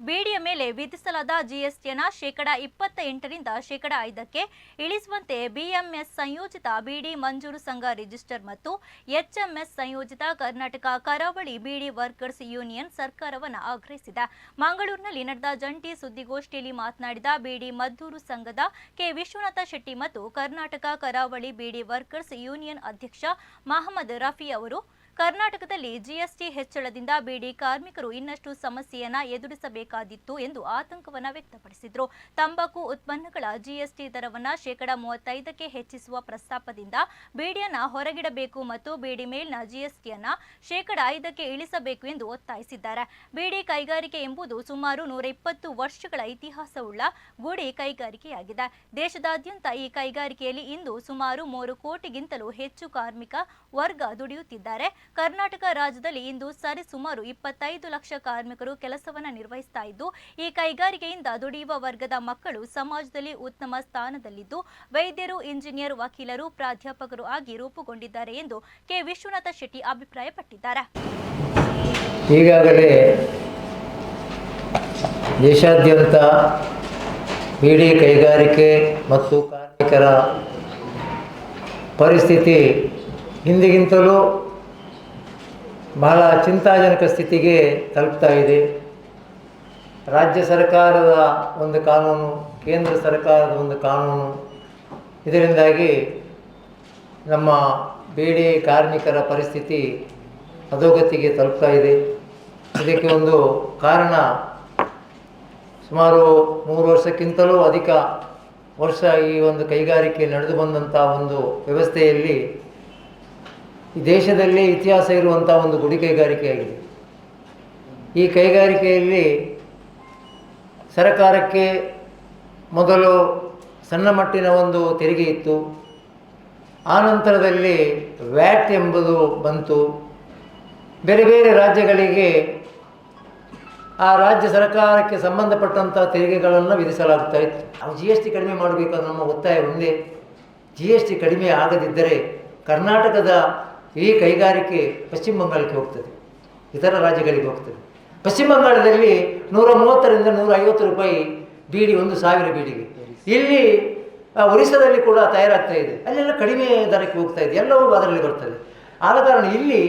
ಬೀಡಿಯ ಮೇಲೆ ವಿಧಿಸಲಾದ ಜಿಎಸ್ಟಿಯನ್ನು ಶೇಕಡ ಇಪ್ಪತ್ತ ಎಂಟರಿಂದ ಶೇಕಡ ಐದಕ್ಕೆ ಇಳಿಸುವಂತೆ ಬಿಎಂಎಸ್ ಸಂಯೋಜಿತ ಬಿಡಿ ಮಂಜೂರು ಸಂಘ ರಿಜಿಸ್ಟರ್ ಮತ್ತು ಎಚ್ಎಂಎಸ್ ಸಂಯೋಜಿತ ಕರ್ನಾಟಕ ಕರಾವಳಿ ಬಿಡಿ ವರ್ಕರ್ಸ್ ಯೂನಿಯನ್ ಸರ್ಕಾರವನ್ನು ಆಗ್ರಹಿಸಿದೆ. ಮಂಗಳೂರಿನಲ್ಲಿ ನಡೆದ ಜಂಟಿ ಸುದ್ದಿಗೋಷ್ಠಿಯಲ್ಲಿ ಮಾತನಾಡಿದ ಬಿಡಿ ಮದ್ದೂರು ಸಂಘದ ಕೆ. ವಿಶ್ವನಾಥ ಶೆಟ್ಟಿ ಮತ್ತು ಕರ್ನಾಟಕ ಕರಾವಳಿ ಬಿಡಿ ವರ್ಕರ್ಸ್ ಯೂನಿಯನ್ ಅಧ್ಯಕ್ಷ ಮಹಮ್ಮದ್ ರಫಿ ಅವರು ಕರ್ನಾಟಕದಲ್ಲಿ ಜಿಎಸ್ಟಿ ಹೆಚ್ಚಳದಿಂದ ಬಿಡಿ ಕಾರ್ಮಿಕರು ಇನ್ನಷ್ಟು ಸಮಸ್ಯೆಯನ್ನು ಎದುರಿಸಬೇಕಾದಿತ್ತು ಎಂದು ಆತಂಕವನ್ನು ವ್ಯಕ್ತಪಡಿಸಿದರು. ತಂಬಾಕು ಉತ್ಪನ್ನಗಳ ಜಿಎಸ್ಟಿ ದರವನ್ನು ಶೇಕಡ ಮೂವತ್ತೈದಕ್ಕೆ ಹೆಚ್ಚಿಸುವ ಪ್ರಸ್ತಾಪದಿಂದ ಬೀಡಿಯನ್ನ ಹೊರಗಿಡಬೇಕು ಮತ್ತು ಬೀಡಿ ಮೇಲಿನ ಜಿಎಸ್ಟಿಯನ್ನು ಶೇಕಡ ಐದಕ್ಕೆ ಇಳಿಸಬೇಕು ಎಂದು ಒತ್ತಾಯಿಸಿದ್ದಾರೆ. ಬೀಡಿ ಕೈಗಾರಿಕೆ ಎಂಬುದು ಸುಮಾರು ನೂರ ಇಪ್ಪತ್ತು ವರ್ಷಗಳ ಇತಿಹಾಸವುಳ್ಳ ಗುಡಿ ಕೈಗಾರಿಕೆಯಾಗಿದೆ. ದೇಶದಾದ್ಯಂತ ಈ ಕೈಗಾರಿಕೆಯಲ್ಲಿ ಇಂದು ಸುಮಾರು ಮೂರು ಕೋಟಿಗಿಂತಲೂ ಹೆಚ್ಚು ಕಾರ್ಮಿಕ ವರ್ಗ ದುಡಿಯುತ್ತಿದ್ದಾರೆ. ಕರ್ನಾಟಕ ರಾಜ್ಯದಲ್ಲಿ ಇಂದು ಸರಿಸುಮಾರು ಇಪ್ಪತ್ತೈದು ಲಕ್ಷ ಕಾರ್ಮಿಕರು ಕೆಲಸವನ್ನು ನಿರ್ವಹಿಸ್ತಾ ಇದ್ದು, ಈ ಕೈಗಾರಿಕೆಯಿಂದ ದುಡಿಯುವ ವರ್ಗದ ಮಕ್ಕಳು ಸಮಾಜದಲ್ಲಿ ಉತ್ತಮ ಸ್ಥಾನದಲ್ಲಿದ್ದು, ವೈದ್ಯರು, ಇಂಜಿನಿಯರ್, ವಕೀಲರು, ಪ್ರಾಧ್ಯಾಪಕರು ಆಗಿ ರೂಪುಗೊಂಡಿದ್ದಾರೆ ಎಂದು ಕೆ. ವಿಶ್ವನಾಥ ಶೆಟ್ಟಿ ಅಭಿಪ್ರಾಯಪಟ್ಟಿದ್ದಾರೆ. ಈಗಾಗಲೇ ದೇಶಾದ್ಯಂತ ಬೀಡಿ ಕೈಗಾರಿಕೆ ಮತ್ತು ಕಾರ್ಮಿಕರ ಪರಿಸ್ಥಿತಿ ಹಿಂದಿಗಿಂತಲೂ ಬಹಳ ಚಿಂತಾಜನಕ ಸ್ಥಿತಿಗೆ ತಲುಪ್ತಾ ಇದೆ. ರಾಜ್ಯ ಸರ್ಕಾರದ ಒಂದು ಕಾನೂನು, ಕೇಂದ್ರ ಸರ್ಕಾರದ ಒಂದು ಕಾನೂನು. ಇದರಿಂದಾಗಿ ನಮ್ಮ ಬೇಡಿ ಕಾರ್ಮಿಕರ ಪರಿಸ್ಥಿತಿ ಅಧೋಗತಿಗೆ ತಲುಪ್ತಾ ಇದೆ. ಇದಕ್ಕೆ ಒಂದು ಕಾರಣ ಸುಮಾರು ಮೂರು ವರ್ಷಕ್ಕಿಂತಲೂ ಅಧಿಕ ವರ್ಷ ಈ ಒಂದು ಕೈಗಾರಿಕೆ ನಡೆದು ಬಂದಂಥ ಒಂದು ವ್ಯವಸ್ಥೆಯಲ್ಲಿ ಈ ದೇಶದಲ್ಲಿ ಇತಿಹಾಸ ಇರುವಂಥ ಒಂದು ಗುಡಿ ಕೈಗಾರಿಕೆಯಾಗಿದೆ. ಈ ಕೈಗಾರಿಕೆಯಲ್ಲಿ ಸರಕಾರಕ್ಕೆ ಮೊದಲು ಸಣ್ಣ ಮಟ್ಟಿನ ಒಂದು ತೆರಿಗೆ ಇತ್ತು. ಆನಂತರದಲ್ಲಿ ವ್ಯಾಟ್ ಎಂಬುದು ಬಂತು. ಬೇರೆ ಬೇರೆ ರಾಜ್ಯಗಳಿಗೆ ಆ ರಾಜ್ಯ ಸರ್ಕಾರಕ್ಕೆ ಸಂಬಂಧಪಟ್ಟಂಥ ತೆರಿಗೆಗಳನ್ನು ವಿಧಿಸಲಾಗ್ತಾ ಇತ್ತು. ನಾವು ಜಿ ಎಸ್ ಟಿ ಕಡಿಮೆ ಮಾಡಬೇಕಾದ ನಮ್ಮ ಒತ್ತಾಯ ಒಂದೇ. ಜಿ ಎಸ್ ಟಿ ಕಡಿಮೆ ಆಗದಿದ್ದರೆ ಕರ್ನಾಟಕದ ಈ ಕೈಗಾರಿಕೆ ಪಶ್ಚಿಮ ಬಂಗಾಳಕ್ಕೆ ಹೋಗ್ತದೆ. ಇತರ ರಾಜ್ಯಗಳಿಗೆ ಹೋಗ್ತದೆ. ಪಶ್ಚಿಮ ಬಂಗಾಳದಲ್ಲಿ ನೂರ ಮೂವತ್ತರಿಂದ ನೂರ ಐವತ್ತು ರೂಪಾಯಿ ಬೀಡಿ, ಒಂದು ಸಾವಿರ ಬೀಡಿಗೆ. ಇಲ್ಲಿ ಒರಿಸ್ಸಾದಲ್ಲಿ ಕೂಡ ತಯಾರಾಗ್ತಾ ಇದೆ. ಅಲ್ಲೆಲ್ಲ ಕಡಿಮೆ ದರಕ್ಕೆ ಹೋಗ್ತಾ ಇದೆ. ಎಲ್ಲವೂ ಅದರಲ್ಲಿ ಬರ್ತದೆ. ಆದ ಕಾರಣ ಇಲ್ಲಿ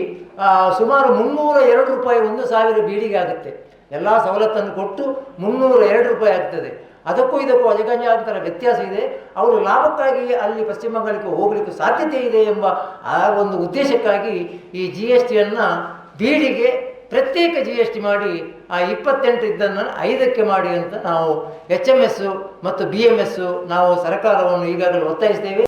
ಸುಮಾರು ಮುನ್ನೂರ ಎರಡು ರೂಪಾಯಿ ಒಂದು ಸಾವಿರ ಬೀಡಿಗೆ ಆಗುತ್ತೆ. ಎಲ್ಲ ಸವಲತ್ತನ್ನು ಕೊಟ್ಟು ಮುನ್ನೂರ ಎರಡು ರೂಪಾಯಿ ಆಗ್ತದೆ. ಅದಕ್ಕೂ ಇದಕ್ಕೂ ಅಜಗಜಾಂತರ ವ್ಯತ್ಯಾಸ ಇದೆ. ಅವರು ಲಾಭಕ್ಕಾಗಿ ಅಲ್ಲಿ ಪಶ್ಚಿಮ ಬಂಗಾಳಕ್ಕೆ ಹೋಗಲಿಕ್ಕೆ ಸಾಧ್ಯತೆ ಇದೆ ಎಂಬ ಆ ಒಂದು ಉದ್ದೇಶಕ್ಕಾಗಿ ಈ ಜಿ ಎಸ್ ಟಿಯನ್ನು ಬೀಡಿಗೆ ಪ್ರತ್ಯೇಕ ಜಿ ಎಸ್ ಟಿ ಮಾಡಿ ಆ ಇಪ್ಪತ್ತೆಂಟು ಇದ್ದನ್ನು ಐದಕ್ಕೆ ಮಾಡಿ ಅಂತ ನಾವು ಎಚ್ ಎಂ ಎಸ್ಸು ಮತ್ತು ಬಿ ಎಂ ಎಸ್ಸು ನಾವು ಸರ್ಕಾರವನ್ನು ಈಗಾಗಲೇ ಒತ್ತಾಯಿಸ್ತೇವೆ.